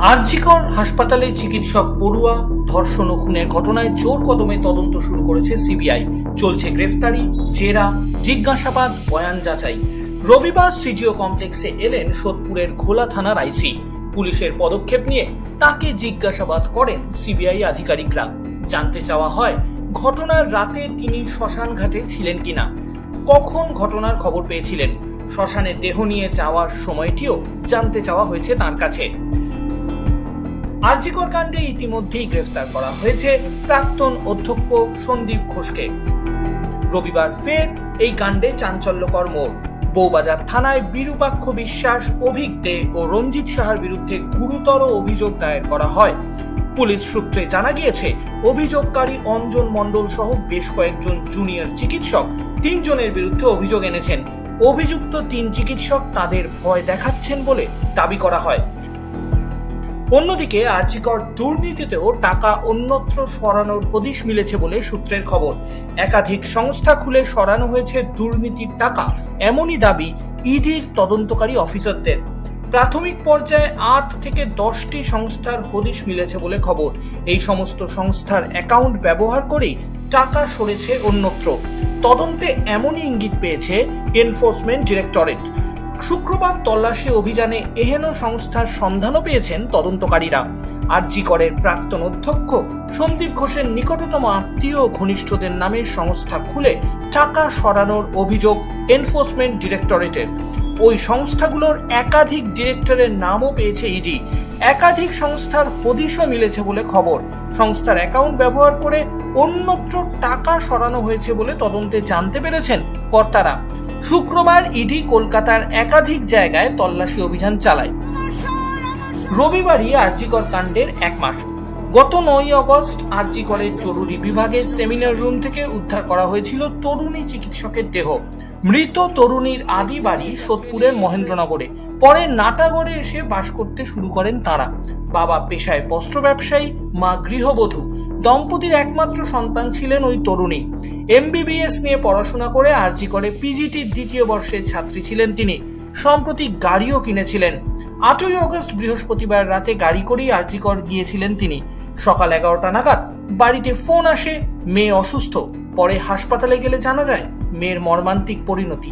আরজিকর হাসপাতালে চিকিৎসক পড়ুয়া ধর্ষণ ও খুনের ঘটনায় জোর কদমে তদন্ত শুরু করেছে সিবিআই। চলছে গ্রেফতারি, জেরা, জিজ্ঞাসাবাদ, বয়ান যাচাই। রবিবার সিজিও কমপ্লেক্সে এলেন সোদপুরের ঘোলা থানার আইসি। পুলিশের পদক্ষেপ নিয়ে তাকে জিজ্ঞাসাবাদ করেন সিবিআই আধিকারিকরা। জানতে চাওয়া হয়, ঘটনার রাতে তিনি শ্মশান ঘাটে ছিলেন কিনা? কখন ঘটনার খবর পেয়েছিলেন? শ্মশানে দেহ নিয়ে যাওয়ার সময়টিও জানতে চাওয়া হয়েছে তার কাছে। আরজিকর কাণ্ডে ইতিমধ্যেই গ্রেফতার করা হয়েছে প্রাক্তন অধ্যক্ষ সন্দীপ ঘোষকে। রবিবার ফের এই কাণ্ডে চাঞ্চল্যকর মোড়। বৌবাজার থানায় বিরূপাক্ষ বিশ্বাস, অভিক দে ও রঞ্জিত সাহার বিরুদ্ধে গুরুতর অভিযোগ দায়ের করা হয়। পুলিশ সূত্রে জানা গিয়েছে, অভিযোগকারী অঞ্জন মণ্ডল সহ বেশ কয়েকজন জুনিয়র চিকিৎসক তিনজনের বিরুদ্ধে অভিযোগ এনেছেন। অভিযুক্ত তিন চিকিৎসক তাদের ভয় দেখাচ্ছেন বলে দাবি করা হয়। অন্যদিকে আর্জিকর দুর্নীতিতেও টাকা অন্যত্র সরানোর হদিশ মিলেছে বলে সূত্রের খবর। একাধিক সংস্থা খুলে সরানো হয়েছে দুর্নীতির টাকা, এমনই দাবি ইডির তদন্তকারী অফিসারদের। প্রাথমিক পর্যায়ে আট থেকে দশটি সংস্থার হদিশ মিলেছে বলে খবর। এই সমস্ত সংস্থার অ্যাকাউন্ট ব্যবহার করেই টাকা সরেছে অন্যত্র। তদন্তে এমনই ইঙ্গিত পেয়েছে এনফোর্সমেন্ট ডিরেক্টরেট। শুক্রবার তল্লাশি অভিযানে এহেন সংস্থার সন্ধানও পেয়েছেন তদন্তকারীরা। আরজি করের প্রাক্তন অধ্যক্ষ সন্দীপ ঘোষের নিকটতম আত্মীয় ঘনিষ্ঠদের নামে সংস্থা খুলে টাকা সরানোর অভিযোগ এনফোর্সমেন্ট ডিরেক্টরেটের ওই সংস্থাগুলোর একাধিক ডিরেক্টরের নামও পেয়েছে ইডি। একাধিক সংস্থার হদিশও মিলেছে বলে খবর। সংস্থার অ্যাকাউন্ট ব্যবহার করে অন্যত্র টাকা সরানো হয়েছে বলে তদন্তে জানতে পেরেছেন কর্তারা। শুক্রবার ইডি কলকাতার একাধিক জায়গায় তল্লাশি অভিযান চালায়। রবিবারই আরজিকর কাণ্ডের এক মাস। গত নয় আগস্ট আরজিকরের জরুরি বিভাগের সেমিনার রুম থেকে উদ্ধার করা হয়েছিল তরুণী চিকিৎসকের দেহ। মৃত তরুণীর আদি বাড়ি সোদপুরের মহেন্দ্রনগরে। পরে নাটাগড়ে এসে বাস করতে শুরু করেন তারা। বাবা পেশায় বস্ত্র ব্যবসায়ী, মা গৃহবধূ। দম্পতির একমাত্র সন্তান ছিলেন ওই তরুণী। এমবিবিএস নিয়ে পড়াশোনা করে আরজি করে পিজিটির দ্বিতীয় বর্ষের ছাত্রী ছিলেন তিনি। সম্প্রতি গাড়িও কিনেছিলেন। আটই অগস্ট বৃহস্পতিবার রাতে গাড়ি করেই আরজিকর গিয়েছিলেন তিনি। সকাল এগারোটা নাগাদ বাড়িতে ফোন আসে, মেয়ে অসুস্থ, পরে হাসপাতালে গেলে জানা যায়, মেয়ের মর্মান্তিক পরিণতি।